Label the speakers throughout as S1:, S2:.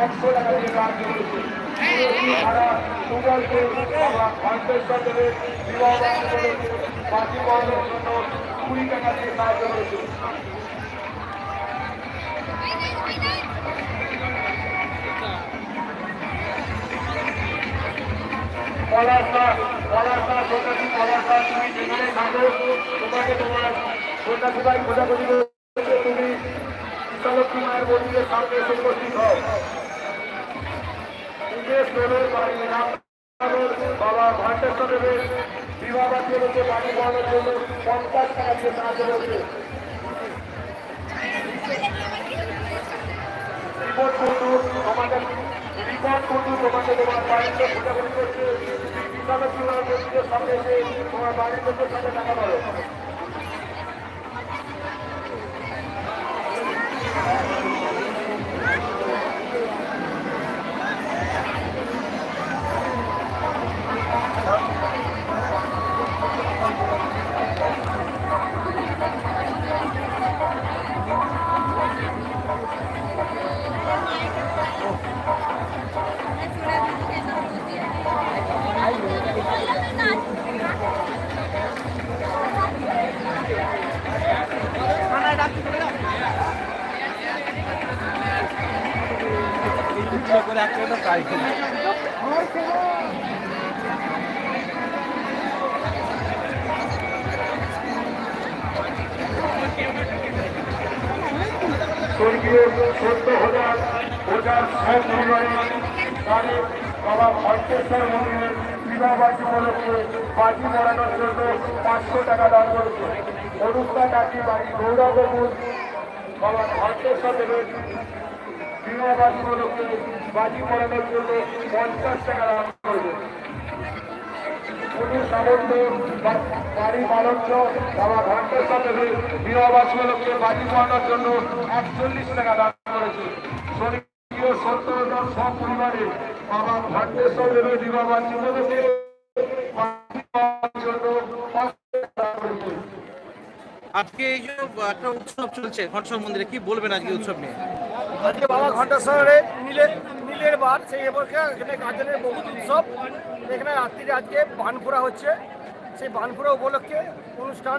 S1: একশো টাকা দিয়ে সাহায্য করেছে তারা সুগলকে ঘন্টেশ্বরের বিবাহ বাকি পাওয়ানোর জন্য কুড়ি টাকা দিয়ে সাহায্য করেছে পলাশা পলাশা ছোটাছি পলাশা তুমি যেখানে থাকো তোমাকে তোমার ছোটাছি ভাই খোঁজাখুঁজি করছে রিপোর্ট করতু তোমাদের রিপোর্ট করতু তোমাকে তোমার বাড়িতে খোঁজাখুঁজি করছে মন্দিরের সামনে এসে তোমার বাড়ির লোকের সাথে টাকা বলো স্বর্গীয় সত্য হাজার ওজার সব পরিবারে তাদের বাবা ভট্টেশ্বর মন্দিরের জন্য পাঁচশো টাকা দান করেছে অনুষ্ঠান ডাকি বাড়ি গৌরবপুর বাবা ভট্টেশ্বর দেবের বিবাহ বাজি উপলক্ষে বাজি জন্য পঞ্চাশ উপলক্ষে বাজি পাওয়ানোর জন্য একচল্লিশ টাকা দান করেছে। স্বর্গীয় সত্তর জন সব পরিবারে বাবা ঘণ্টেশ্বর দেবের উপলক্ষে বাজি জন্য
S2: আজকে এই যে একটা উৎসব চলছে ঘটসর মন্দিরে কি বলবেন আজকে উৎসব নিয়ে?
S3: আজকে বাবা ঘণ্টেশ্বরে নীলের নীলের বার, সেই এবারকে এখানে গাজনের বহুত উৎসব। এখানে রাত্রিরে আজকে বানপুরা হচ্ছে। সেই বানপুরা উপলক্ষে অনুষ্ঠান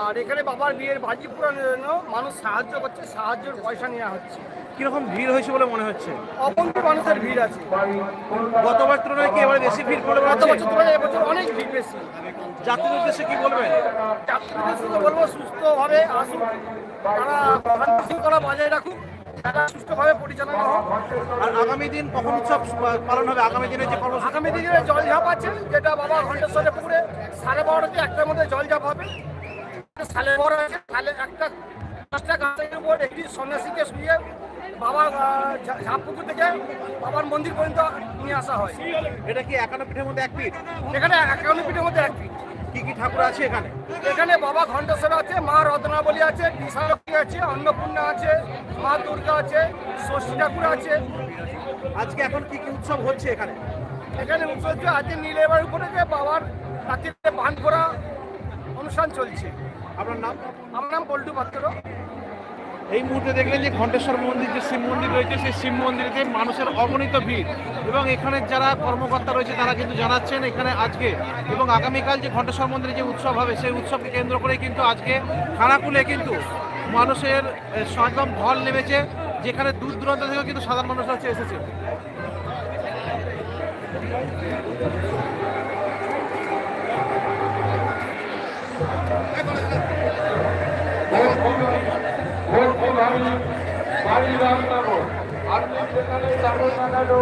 S3: আর এখানে বাবার বিয়ের বাজি পুরানোর জন্য মানুষ সাহায্য করছে সাহায্যের পয়সা নেওয়া হচ্ছে।
S2: কীরকম ভিড় হয়েছে বলে মনে হচ্ছে?
S3: অপন্ত মানুষের ভিড় আছে।
S2: গতবার তুলনায় কি এবারে বেশি ভিড় পড়ে
S3: গত বছর তুলনায় এবছর অনেক ভিড় বেশি।
S2: যাত্রীর উদ্দেশ্যে কি বলবেন?
S3: যাত্রীদের তো বলব সুস্থভাবে আসুক। তারা শৃঙ্খলা বজায় রাখুক তারা সুস্থভাবে পরিচালনা হোক।
S2: আর আগামী দিন কখন উৎসব পালন হবে? আগামী দিনে যে
S3: আগামী দিনে জলঝাপ আছে যেটা বাবা ঘণ্টেশ্বরে পুকুরে সাড়ে বারোটা একটার মধ্যে জলঝাপ হবে। সাড়ে বারো আছে সাড়ে একটা পাঁচটা গাছের উপর একটি সন্ন্যাসীকে শুয়ে বাবা আহ, ঝা- থেকে বাবার মন্দির পর্যন্ত নিয়ে আসা হয়।
S2: এটা কি একান্ন পিঠের মধ্যে এক পিঠ
S3: এখানে একান্ন পিঠের মধ্যে এক পিঠ
S2: কি কি ঠাকুর আছে এখানে?
S3: এখানে বাবা ঘণ্টেশ্বর আছে মা রত্নাবলী আছে বিশালক্ষী আছে অন্নপূর্ণা আছে মা দুর্গা আছে ষষ্ঠী ঠাকুর আছে।
S2: আজকে এখন কি কি উৎসব হচ্ছে এখানে?
S3: এখানে উৎসব আজকে নীলেবার উপরে যে বাবার রাত্রিতে বান করা অনুষ্ঠান চলছে।
S2: আপনার নাম?
S3: আমার নাম পল্টু পাত্র।
S2: এই মুহূর্তে দেখলেন যে ঘণ্টেশ্বর মন্দির, যে শিব মন্দির রয়েছে, সেই শিব মন্দিরেতে মানুষের অগণিত ভিড়। এবং এখানে যারা কর্মকর্তা রয়েছে, তারা কিন্তু জানাচ্ছেন এখানে আজকে। এবং আগামীকাল যে ঘণ্টেশ্বর মন্দিরে যে উৎসব হবে, সেই উৎসবকে কেন্দ্র করে কিন্তু আজকে খানাকুলে কিন্তু মানুষের একদম ঢল নেমেছে, যেখানে দূর দূরান্ত থেকেও কিন্তু সাধারণ মানুষরা হচ্ছে এসেছে।
S1: সেখানে যাব বানালো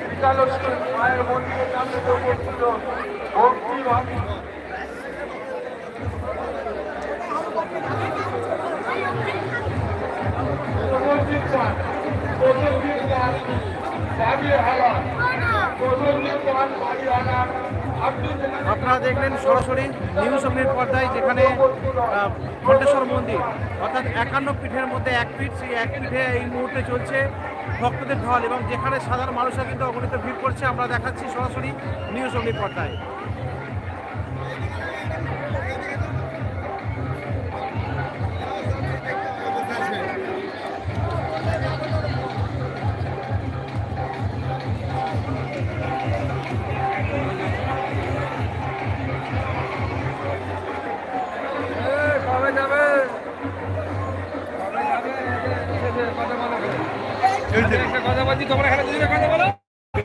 S1: বিকালক্ষ্মী মায়ের মন্দিরের সামনে তো করছিল ভক্তি ভাবি পান প্রসঞ্জিৎ পান বাড়ি হালা প্রসঞ্জিৎ পান বাড়ি হালা আপনি সেখানে
S2: আপনারা দেখলেন সরাসরি নিউজ অগ্নির পর্দায় যেখানে ঘণ্টেশ্বর মন্দির, অর্থাৎ একান্ন পিঠের মধ্যে এক পিঠ, সেই এক পিঠে এই মুহূর্তে চলছে ভক্তদের ঢল এবং যেখানে সাধারণ মানুষরা কিন্তু অগণিত ভিড় করছে, আমরা দেখাচ্ছি সরাসরি নিউজ অগ্নির পর্দায়।
S3: বলছি তোমরা এখানে দুজনে কথা